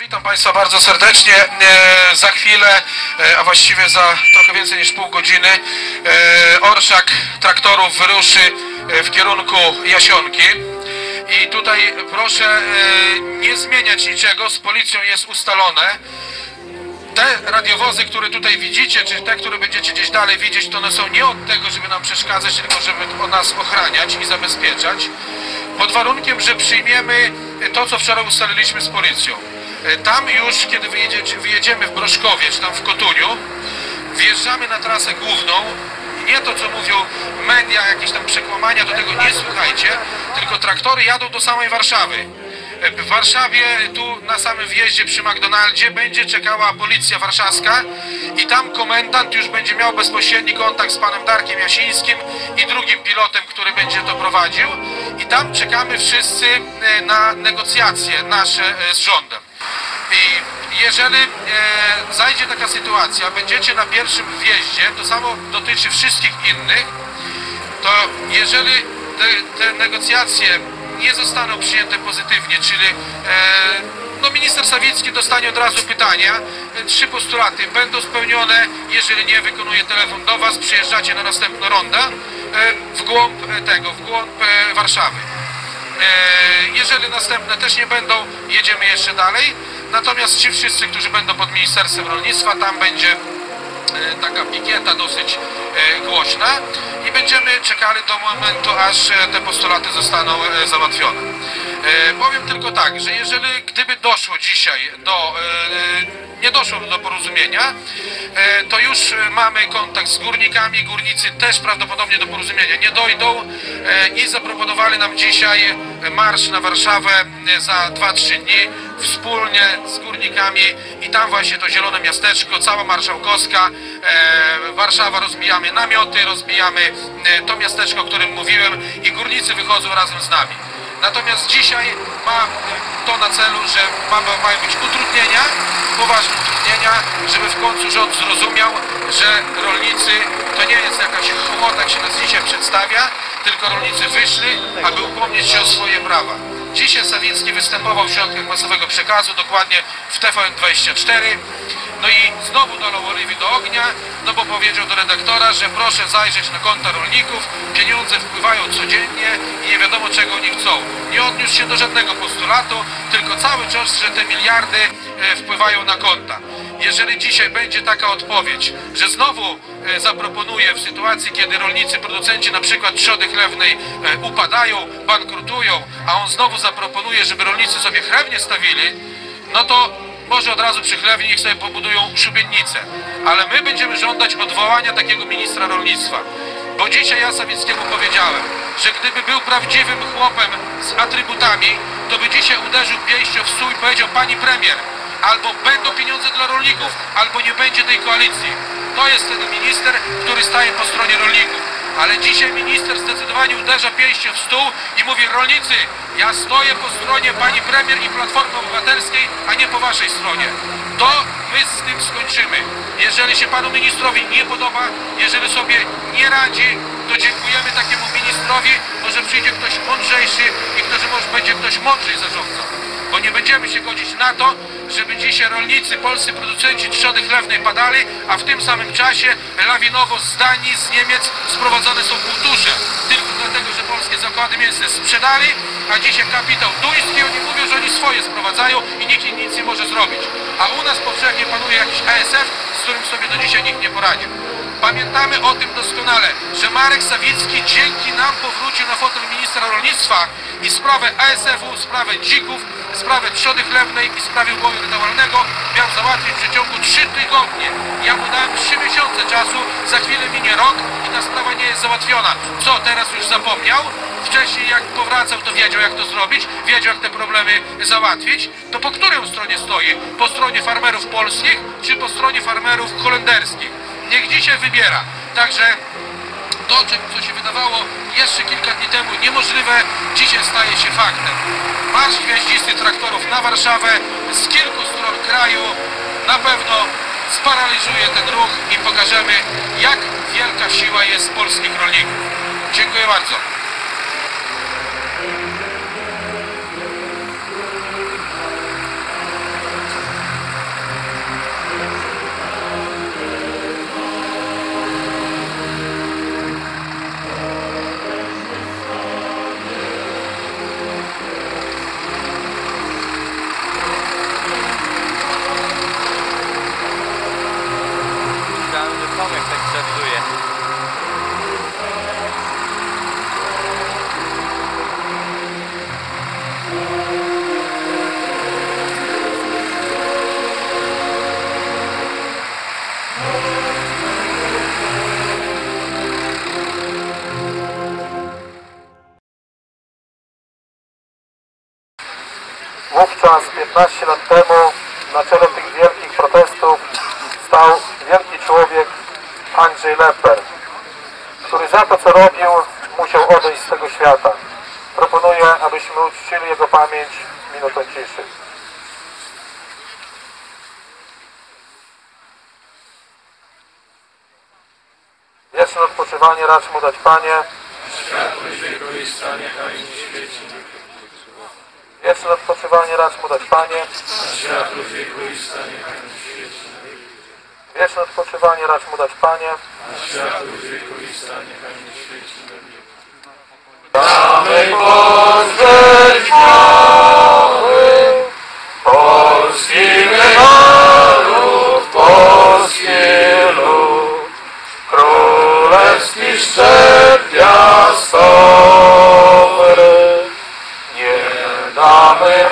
Witam Państwa bardzo serdecznie. E, Za chwilę, e, a właściwie za trochę więcej niż pół godziny, e, orszak traktorów wyruszy w kierunku Jasionki. I tutaj proszę nie zmieniać niczego, z policją jest ustalone. Te radiowozy, które tutaj widzicie, czy te, które będziecie gdzieś dalej widzieć, to one są nie od tego, żeby nam przeszkadzać, tylko żeby o nas ochraniać i zabezpieczać. Pod warunkiem, że przyjmiemy to, co wczoraj ustaliliśmy z policją. E, Tam już, kiedy wyjedziemy w Broszkowie, czy tam w Kotuniu, wjeżdżamy na trasę główną. Nie to, co mówią media, jakieś tam przekłamania, do tego nie słuchajcie, tylko traktory jadą do samej Warszawy. E, W Warszawie, tu na samym wjeździe przy McDonaldzie, będzie czekała policja warszawska i tam komendant już będzie miał bezpośredni kontakt z panem Darkiem Jasińskim i drugim pilotem, który będzie to prowadził. I tam czekamy wszyscy e, na negocjacje nasze z rządem. I jeżeli e, zajdzie taka sytuacja, będziecie na pierwszym wjeździe, to samo dotyczy wszystkich innych, to jeżeli te, te negocjacje nie zostaną przyjęte pozytywnie, czyli e, no minister Sawicki dostanie od razu pytania, e, trzy postulaty będą spełnione, jeżeli nie wykonuje telefon do Was, przyjeżdżacie na następną rondę e, w głąb e, tego, w głąb Warszawy. Jeżeli następne też nie będą, jedziemy jeszcze dalej. Natomiast ci wszyscy, którzy będą pod Ministerstwem Rolnictwa, tam będzie e, taka pikieta dosyć e, głośna i będziemy czekali do momentu, aż e, te postulaty zostaną załatwione. Powiem tylko tak, że jeżeli gdyby doszło dzisiaj do, nie doszło do porozumienia, to już mamy kontakt z górnikami, górnicy też prawdopodobnie do porozumienia nie dojdą i zaproponowali nam dzisiaj marsz na Warszawę za 2-3 dni wspólnie z górnikami i tam właśnie to zielone miasteczko, cała marszałkowska, e, Warszawa rozbijamy namioty, rozbijamy e, to miasteczko, o którym mówiłem i górnicy wychodzą razem z nami. Natomiast dzisiaj ma to na celu, że mamy, mają być utrudnienia, poważne utrudnienia, żeby w końcu rząd zrozumiał, że rolnicy to nie jest jakaś chłota, jak się nas dzisiaj przedstawia, tylko rolnicy wyszli, aby upomnieć się o swoje prawa. Dzisiaj Sawicki występował w środkach masowego przekazu, dokładnie w TVN24. No i znowu dolał oliwy do ognia, no bo powiedział do redaktora, że proszę zajrzeć na konta rolników, pieniądze wpływają codziennie i nie wiadomo czego oni chcą. Nie odniósł się do żadnego postulatu, tylko cały czas, że te miliardy e, wpływają na konta. Jeżeli dzisiaj będzie taka odpowiedź, że znowu e, zaproponuje w sytuacji, kiedy rolnicy, producenci na przykład trzody chlewnej e, upadają, bankrutują, a on znowu zaproponuje, żeby rolnicy sobie chlewnie stawili, no to może od razu przy chlewni niech sobie pobudują szubienice. Ale my będziemy żądać odwołania takiego ministra rolnictwa. Bo dzisiaj ja Sawickiemu powiedziałem, że gdyby był prawdziwym chłopem z atrybutami, to by dzisiaj uderzył pięścią w stół i powiedział Pani premier, albo będą pieniądze rolników, albo nie będzie tej koalicji. To jest ten minister, który staje po stronie rolników. Ale dzisiaj minister zdecydowanie uderza pięścią w stół i mówi rolnicy, ja stoję po stronie pani premier i Platformy Obywatelskiej, a nie po waszej stronie. To my z tym skończymy. Jeżeli się panu ministrowi nie podoba, jeżeli sobie nie radzi, to dziękujemy takiemu ministrowi, może przyjdzie ktoś mądrzejszy i ktoś może będzie ktoś mądrzej zarządzał. Nie będziemy się godzić na to, żeby dzisiaj rolnicy, polscy producenci trzody chlewnej padali, a w tym samym czasie lawinowo z Danii, z Niemiec sprowadzane są kulturze. Tylko dlatego, że polskie zakłady mięsne sprzedali, a dzisiaj kapitał duński, oni mówią, że oni swoje sprowadzają i nikt im nic nie może zrobić. A u nas powszechnie panuje jakiś ASF, z którym sobie do dzisiaj nikt nie poradził. Pamiętamy o tym doskonale, że Marek Sawicki dzięki nam powrócił na fotel ministra rolnictwa i sprawę ASF-u, sprawę dzików, sprawę trzody chlewnej i sprawę uboju rydawalnego miał załatwić w przeciągu 3 tygodnie. Ja mu dałem 3 miesiące czasu, za chwilę minie rok i ta sprawa nie jest załatwiona. Co, teraz już zapomniał? Wcześniej jak powracał, to wiedział jak to zrobić, wiedział jak te problemy załatwić. To po której stronie stoi? Po stronie farmerów polskich, czy po stronie farmerów holenderskich? Niech dzisiaj wybiera. Także to, co się wydawało jeszcze kilka dni temu niemożliwe, dzisiaj staje się faktem. Marsz gwiaździsty traktorów na Warszawę z kilku stron kraju na pewno sparaliżuje ten ruch i pokażemy, jak wielka siła jest polskich rolników. Dziękuję bardzo. Na czele tych wielkich protestów stał wielki człowiek Andrzej Lepper, który za to, co robił, musiał odejść z tego świata. Proponuję, abyśmy uczcili jego pamięć minutą ciszy. Wieczne odpoczywanie racz mu dać Panie. Wieczne odpoczywanie racz mu dać Panie. Wieczne odpoczywanie racz mu dać Panie. Damy Boże chwały Polski naród, polski lud Królewski szczep Amen.